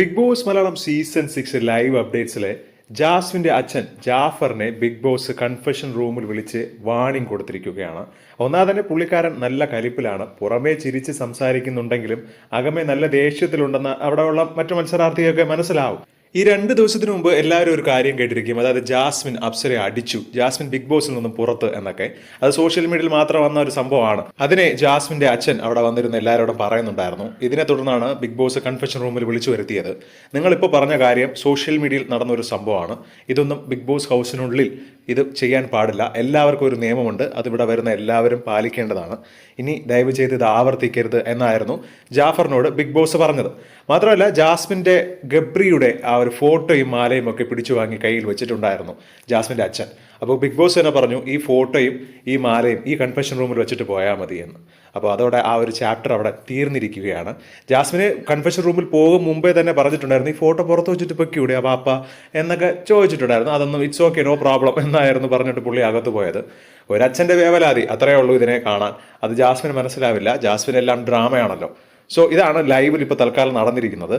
Bigg Boss Malayalam season six live അപ്ഡേറ്റ്സിലെ ജാസ്മിന്റെ അച്ഛൻ ജാഫറിനെ big boss confession റൂമിൽ വിളിച്ച് വാണിംഗ് കൊടുത്തിരിക്കുകയാണ്. ഒന്നാമത് തന്നെ പുള്ളിക്കാരൻ നല്ല കലിപ്പിലാണ്. പുറമേ ചിരിച്ച് സംസാരിക്കുന്നുണ്ടെങ്കിലും അകമേ നല്ല ദേഷ്യത്തിലുണ്ടെന്ന് അവിടെയുള്ള മറ്റു മത്സരാർത്ഥികൾക്ക് മനസ്സിലാവും. ഈ രണ്ട് ദിവസത്തിന് മുമ്പ് എല്ലാവരും ഒരു കാര്യം കേട്ടിരിക്കും. അതായത് ജാസ്മിൻ അപ്സരെ അടിച്ചു. ജാസ്മിൻ ബിഗ് ബോസിൽ നിന്നും പുറത്ത് എന്നൊക്കെ. അത് സോഷ്യൽ മീഡിയയിൽ മാത്രം വന്ന ഒരു സംഭവമാണ്. അതിനെ ജാസ്മിന്റെ അച്ഛൻ അവിടെ വന്നിരുന്ന എല്ലാവരോടും പറയുന്നുണ്ടായിരുന്നു. ഇതിനെ തുടർന്നാണ് ബിഗ് ബോസ് കൺഫെഷൻ റൂമിൽ വിളിച്ചു വരുത്തിയത്. നിങ്ങളിപ്പോൾ പറഞ്ഞ കാര്യം സോഷ്യൽ മീഡിയയിൽ നടന്ന ഒരു സംഭവമാണ്. ഇതൊന്നും ബിഗ് ബോസ് ഹൗസിനുള്ളിൽ ഇത് ചെയ്യാൻ പാടില്ല. എല്ലാവർക്കും ഒരു നിയമമുണ്ട്. അതിവിടെ വരുന്ന എല്ലാവരും പാലിക്കേണ്ടതാണ്. ഇനി ദയവ് ചെയ്ത് ഇത് ആവർത്തിക്കരുത് എന്നായിരുന്നു ജാഫറിനോട് ബിഗ് ബോസ് പറഞ്ഞത്. മാത്രമല്ല ജാസ്മിന്റെ ഗബ്രിയുടെ ആ ഒരു ഫോട്ടോയും മാലയും ഒക്കെ പിടിച്ചു വാങ്ങി കയ്യിൽ വെച്ചിട്ടുണ്ടായിരുന്നു ജാസ്മിന്റെ അച്ഛൻ. അപ്പോൾ ബിഗ് ബോസ് തന്നെ പറഞ്ഞു ഈ ഫോട്ടോയും ഈ മാലയും ഈ കൺഫെഷൻ റൂമിൽ വെച്ചിട്ട് പോയാൽ മതി എന്ന്. അപ്പോൾ അതോടെ ആ ഒരു ചാപ്റ്റർ അവിടെ തീർന്നിരിക്കുകയാണ്. ജാസ്മിന് കൺഫെഷൻ റൂമിൽ പോകും മുമ്പേ തന്നെ പറഞ്ഞിട്ടുണ്ടായിരുന്നു ഈ ഫോട്ടോ പുറത്ത് വെച്ചിട്ട് പൊക്കിയൂടെ ആ പാപ്പ എന്നൊക്കെ ചോദിച്ചിട്ടുണ്ടായിരുന്നു. അതൊന്നും ഇറ്റ്സ് ഓക്കെ നോ പ്രോബ്ലം എന്നായിരുന്നു പറഞ്ഞിട്ട് പുള്ളി അകത്ത് പോയത്. ഒരച്ഛന്റെ വേവലാതി അത്രയേ ഉള്ളൂ ഇതിനെ കാണാൻ. അത് ജാസ്മിന് മനസ്സിലാവില്ല. ജാസ്മിൻ എല്ലാം ഡ്രാമയാണല്ലോ സോ ഇതാണ് ലൈവിൽ ഇപ്പോൾ തൽക്കാലം നടന്നിരിക്കുന്നത്.